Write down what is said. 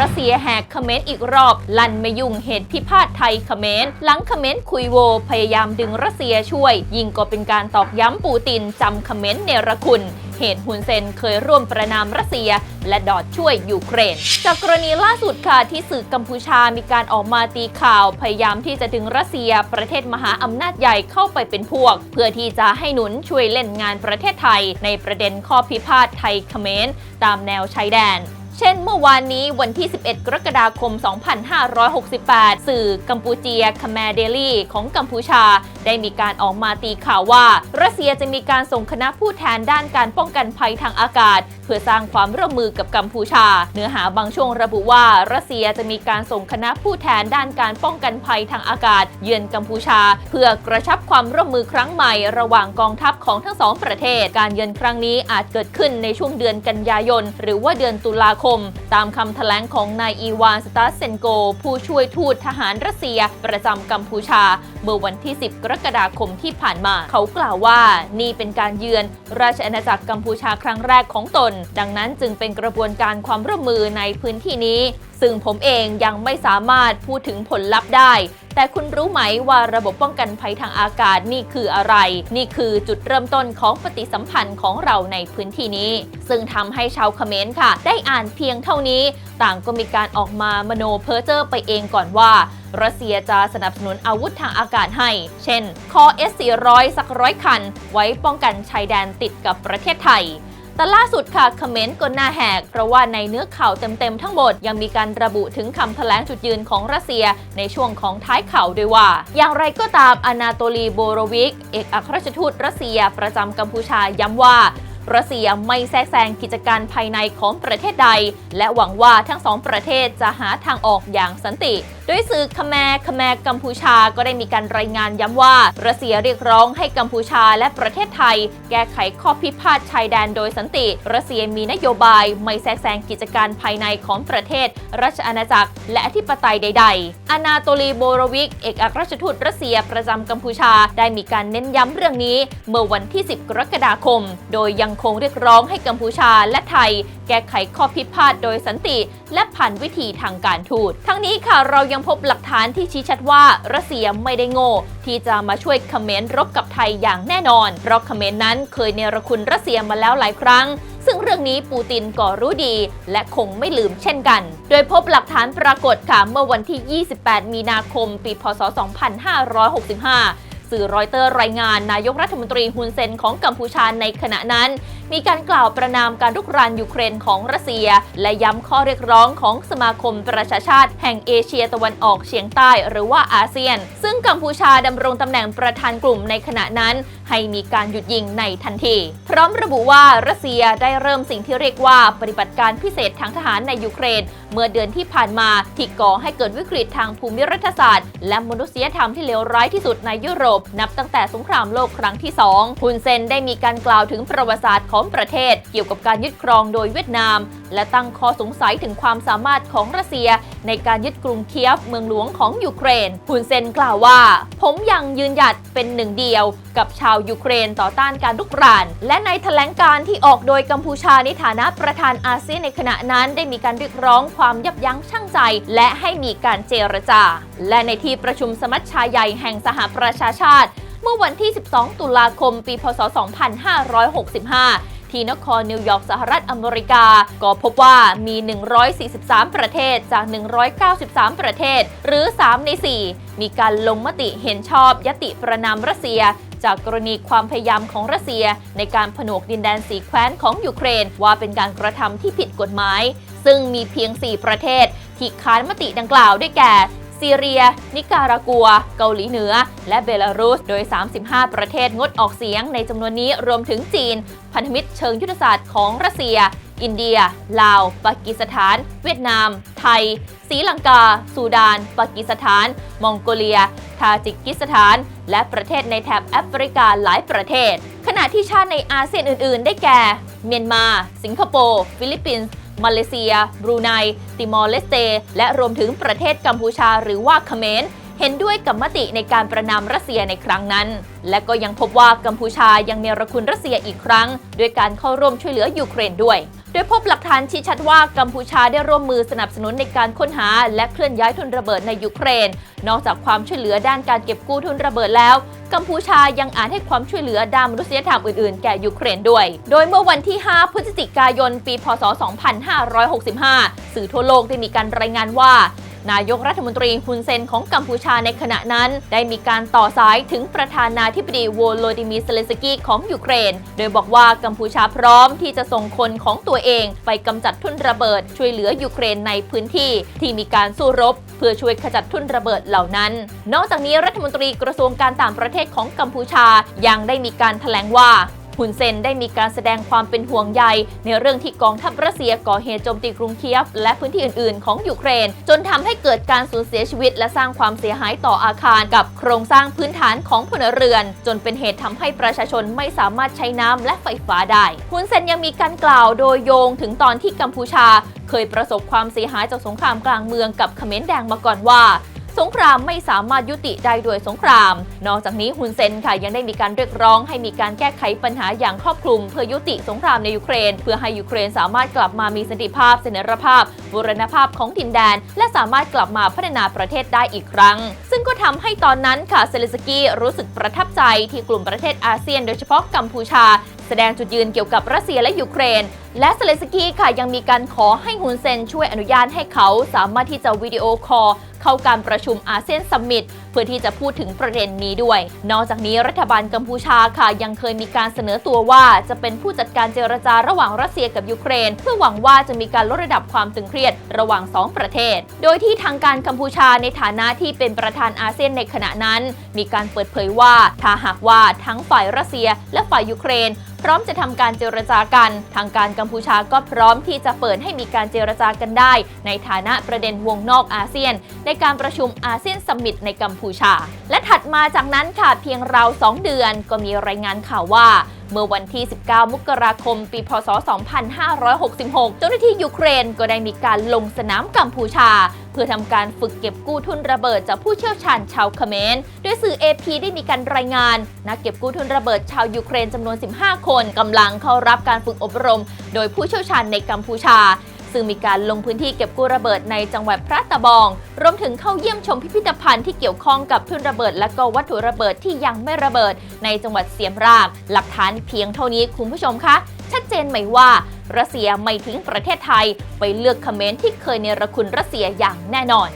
รัสเซียแหกเขมรอีกรอบ ลั่นไม่ยุ่งเหตุพิพาทไทยเขมรหลังเขมรคุยโว พยายามดึงรัสเซียช่วย ยิ่งก็เป็นการตอกย้ำปูตินจำเขมรเนรคุณเหตุฮุนเซนเคยร่วมประนามรัสเซีย และดอดช่วยยูเครน จากกรณีล่าสุดค่ะที่สื่อกัมพูชามีการออกมาตีข่าว พยายามที่จะดึงรัสเซีย ประเทศมหาอำนาจใหญ่เข้าไปเป็นพวก เพื่อที่จะให้หนุนช่วยเล่นงานประเทศไทย ในประเด็นข้อพิพาทไทยเขมรตามแนวชายแดน เช่นเมื่อวานนี้วันที่ 11 กรกฎาคม 2568 สื่อกัมพูเจียคาแมเดลี่ของกัมพูชาได้มีการออกมาตีข่าวว่า รัสเซียจะมีการส่งคณะผู้แทนด้านการป้องกันภัยทางอากาศ เพื่อสร้างความร่วมมือกับกัมพูชา เนื้อหาบางช่วงระบุว่า รัสเซียจะมีการส่งคณะผู้แทนด้านการป้องกันภัยทางอากาศ เยือนกัมพูชา เพื่อกระชับความร่วมมือครั้งใหม่ระหว่างกองทัพของทั้งสองประเทศ การเยือนครั้งนี้อาจเกิดขึ้นในช่วงเดือนกันยายน หรือว่าเดือนตุลาคม ตามคำแถลงของนายอีวานสตาเซนโก ผู้ช่วยทูตทหารรัสเซีย ประจำกัมพูชา เมื่อวันที่ 10กรกฎาคมที่ผ่านมา เขากล่าวว่านี่เป็นการเยือนราชอาณาจักรกัมพูชาครั้งแรกของตน ดังนั้นจึงเป็นกระบวนการความร่วมมือในพื้นที่นี้ ซึ่งผมเองยังไม่สามารถพูดถึงผลลัพธ์ได้ แต่คุณรู้ไหมว่าระบบป้องกันภัยทางอากาศนี่คืออะไร นี่คือจุดเริ่มต้นของปฏิสัมพันธ์ของเราในพื้นที่นี้ ซึ่งทำให้ชาวเขมรค่ะ ได้อ่านเพียงเท่านี้ ต่างก็มีการออกมามโนเพ้อเจ้อไปเองก่อนว่า รัสเซียจะสนับสนุนอาวุธทางอากาศให้ เช่น คอ S400 สักร้อยคัน ไว้ป้องกันชายแดนติดกับประเทศไทย แต่ล่าสุดค่ะคอมเมนต์ก็น่าแหก เพราะว่าในเนื้อข่าวเต็มๆทั้งหมด ยังมีการระบุถึงคำแถลงจุดยืนของรัสเซียในช่วงของท้ายข่าวด้วยว่า อย่างไรก็ตามอนาโตลีโบโรวิก เอกอัครราชทูตรัสเซียประจำกัมพูชาย้ำว่ารัสเซียไม่แทรกแซงกิจการภายในของประเทศใด และหวังว่าทั้งสองประเทศจะหาทางออกอย่างสันติ โดยสื่อคแมคแมกัมพูชาก็ได้มีการรายงานย้ำว่ารัสเซียเรียกร้องให้กัมพูชาและประเทศไทย แก้ไขข้อพิพาทชายแดนโดยสันติ รัสเซียมีนโยบายไม่แทรกแซงกิจการภายในของประเทศ ราชอาณาจักร และอธิปไตยใด ๆ อนาโตลีโบโรวิก เอกอัครราชทูตรัสเซียประจำกัมพูชาได้มีการเน้นย้ำเรื่องนี้ เมื่อวันที่ 10 กรกฎาคม โดยยังคงเรียกร้องให้กัมพูชาและไทย แก้ไขข้อพิพาทโดยสันติ และผ่านวิธีทางการทูต ทั้งนี้ค่ะเรายังพบหลักฐานที่ชี้ชัดว่ารัสเซียไม่ได้โง่ ที่จะมาช่วยเขมรรบกับไทยอย่างแน่นอน เพราะเขมรนั้นเคยเนรคุณรัสเซียมาแล้วหลายครั้ง ซึ่งเรื่องนี้ปูตินก็รู้ดี และคงไม่ลืมเช่นกัน โดยพบหลักฐานปรากฏค่ะเมื่อวันที่ 28 มีนาคม ปี พศ 2565สื่อรอยเตอร์รายงานนายกรัฐมนตรีฮุนเซนของกัมพูชาในขณะนั้น มีการกล่าวประนามการรุกรานยูเครนของรัสเซีย และย้ำข้อเรียกร้องของสมาคมประชาชาติแห่งเอเชียตะวันออกเฉียงใต้หรือว่าอาเซียน ซึ่งกัมพูชาดำรงตำแหน่งประธานกลุ่มในขณะนั้น ให้มีการหยุดยิงในทันที พร้อมระบุว่ารัสเซียได้เริ่มสิ่งที่เรียกว่าปฏิบัติการพิเศษทางทหารในยูเครน เมื่อเดือนที่ผ่านมาที่ก่อให้เกิดวิกฤตทางภูมิรัฐศาสตร์ และมนุษยธรรมที่เลวร้ายที่สุดในยุโรป นับตั้งแต่สงครามโลกครั้งที่2ฮุนเซนได้มีการกล่าวถึงประวัติศาสตร์ของของประเทศ เกี่ยวกับการยึดครองโดยเวียดนาม และตั้งข้อสงสัยถึงความสามารถของรัสเซีย ในการยึดกรุงเคียฟเมืองหลวงของยูเครนฮุนเซนกล่าวว่า ผมยังยืนหยัดเป็นหนึ่งเดียว กับชาวยูเครนต่อต้านการลุกราน และในแถลงการที่ออกโดยกัมพูชาในฐานะประธานอาเซียนในขณะนั้นได้มีการเรียกร้องความยับยั้งชั่งใจ และให้มีการเจรจา และในที่ประชุมสมัชชาใหญ่แห่งสหประชาชาติเมื่อวันที่ 12 ตุลาคม ปี พศ 2565 ที่นครนิวยอร์กสหรัฐอเมริกา ก็พบว่ามี 143 ประเทศจาก 193 ประเทศ หรือ 3 ใน 4 มีการลงมติเห็นชอบยติประนามรัสเซียจากกรณีความพยายามของรัสเซีย ในการผนวกดินแดนสีแคว้นของยูเครน ว่าเป็นการกระทำที่ผิดกฎหมาย ซึ่งมีเพียง 4 ประเทศ ที่ค้านมติดังกล่าวได้แก่ซีเรีย นิการากัว เกาหลีเหนือ และเบลารุส โดย 35 ประเทศงดออกเสียงในจำนวนนี้รวมถึงจีน พันธมิตรเชิงยุทธศาสตร์ของรัสเซีย อินเดีย ลาว ปากีสถาน เวียดนาม ไทยศรีลังกา ซูดาน ปากีสถาน มองโกเลีย ทาจิกิสถาน และประเทศในแถบแอฟริกาหลายประเทศ ขณะที่ชาติในอาเซียนอื่น ๆ ได้แก่ เมียนมา สิงคโปร์ ฟิลิปปินส์มาเลเซีย บรูไน ติมอร์เลสเต และรวมถึงประเทศกัมพูชาหรือว่าเขมร เห็นด้วยกับมติในการประนามรัสเซียในครั้งนั้น และก็ยังพบว่ากัมพูชายังเนรคุณรัสเซียอีกครั้ง ด้วยการเข้าร่วมช่วยเหลือยูเครนด้วย โดยพบหลักฐานชี้ชัดว่ากัมพูชาได้ร่วมมือสนับสนุนในการค้นหา และเคลื่อนย้ายทุนระเบิดในยูเครน นอกจากความช่วยเหลือด้านการเก็บกู้ทุนระเบิดแล้วกัมพูชายังอาจให้ความช่วยเหลือด้านมนุษยธรรมอื่นๆ แก่ยูเครนด้วย โดยเมื่อวันที่ 5 พฤศจิกายน ปี พศ 2565 สื่อทั่วโลกได้มีการรายงานว่า นายกรัฐมนตรีฮุนเซนของกัมพูชาในขณะนั้น ได้มีการต่อสายถึงประธานาธิบดีโวโลดิมีเซเลนสกี้ของยูเครน โดยบอกว่ากัมพูชาพร้อมที่จะส่งคนของตัวเองไปกำจัดทุ่นระเบิด ช่วยเหลือยูเครนในพื้นที่ที่มีการสู้รบ เพื่อช่วยขจัดทุ่นระเบิดเหล่านั้น นอกจากนี้รัฐมนตรีกระทรวงการต่างประเทศของกัมพูชายังได้มีการแถลงว่า ฮุนเซนได้มีการแสดงความเป็นห่วงใย ในเรื่องที่กองทัพรัสเซียก่อเหตุโจมตีกรุงเคียฟ และพื้นที่อื่น ๆ ของยูเครน จนทำให้เกิดการสูญเสียชีวิต และสร้างความเสียหายต่ออาคารกับโครงสร้างพื้นฐานของพลเรือน จนเป็นเหตุทำให้ประชาชนไม่สามารถใช้น้ำและไฟฟ้าได้ฮุนเซนยังมีการกล่าวโดยโยงถึงตอนที่กัมพูชา เคยประสบความเสียหายจากสงครามกลางเมืองกับเขมรแดงมาก่อนว่า งครามไม่สามารถยุติได้ด้วยสงคราม นอกจากนี้ฮุนเซนค่ะยังได้มีการเรียกร้องให้มีการแก้ไขปัญหาอย่างครอบคลุม เพื่อยุติสงครามในยูเครน เพื่อให้ยูเครนสามารถกลับมามีสันติภาพ เสถียรภาพบูรณภาพของดินแดน และสามารถกลับมาพัฒนาประเทศได้อีกครั้ง ซึ่งก็ทำให้ตอนนั้นค่ะเซเลสกี้รู้สึกประทับใจที่กลุ่มประเทศอาเซียน โดยเฉพาะกัมพูชา แสดงจุดยืนเกี่ยวกับรัสเซียและยูเครนและเซเลสกี้ค่ะยังมีการขอให้ฮุนเซนช่วยอนุญาตให้เขาสามารถที่จะวิดีโอคอล เข้าการประชุมอาเซียนซัมมิตเพื่อที่จะพูดถึงประเด็นนี้ด้วย นอกจากนี้รัฐบาลกัมพูชาค่ะ ยังเคยมีการเสนอตัวว่าจะเป็นผู้จัดการเจรจาระหว่างรัสเซียกับยูเครน เพื่อหวังว่าจะมีการลดระดับความตึงเครียดระหว่างสองประเทศ โดยที่ทางการกัมพูชาในฐานะที่เป็นประธานอาเซียนในขณะนั้น มีการเปิดเผยว่าถ้าหากว่าทั้งฝ่ายรัสเซีย และฝ่ายยูเครน พร้อมจะทำการเจรจากัน ทางการกัมพูชาก็พร้อมที่จะเปิดให้มีการเจรจากันได้ ในฐานะประเด็นวงนอกอาเซียน ในในการประชุมอาเซียนสมิตในกัมพูชา และถัดมาจากนั้นค่ะเพียงราว 2 เดือนก็มีรายงานข่าวว่าเมื่อวันที่ 19 มกราคม ปี พศ 2566 เจ้าหน้าที่ยูเครนก็ได้มีการลงสนามกัมพูชา เพื่อทำการฝึกเก็บกู้ทุนระเบิดจากผู้เชี่ยวชาญชาวเขมรโดยสื่อ AP ได้มีการรายงานนักเก็บกู้ทุนระเบิดชาวยูเครนจำนวน 15 คนกำลังเข้ารับการฝึกอบรม โดยผู้เชี่ยวชาญในกัมพูชา ซึ่งมีการลงพื้นที่เก็บกู้ระเบิดในจังหวัดพระตะบอง รวมถึงเข้าเยี่ยมชมพิพิธภัณฑ์ที่เกี่ยวข้องกับทุนระเบิด และก็วัตถุระเบิดที่ยังไม่ระเบิด ในจังหวัดเสียมราบ หลักฐานเพียงเท่านี้คุณผู้ชมคะ ชัดเจนไหมว่ารัสเซียไม่ทิ้งประเทศไทย ไปเลือกคอมเมนต์ที่เคยเนรคุณรัสเซียอย่างแน่นอน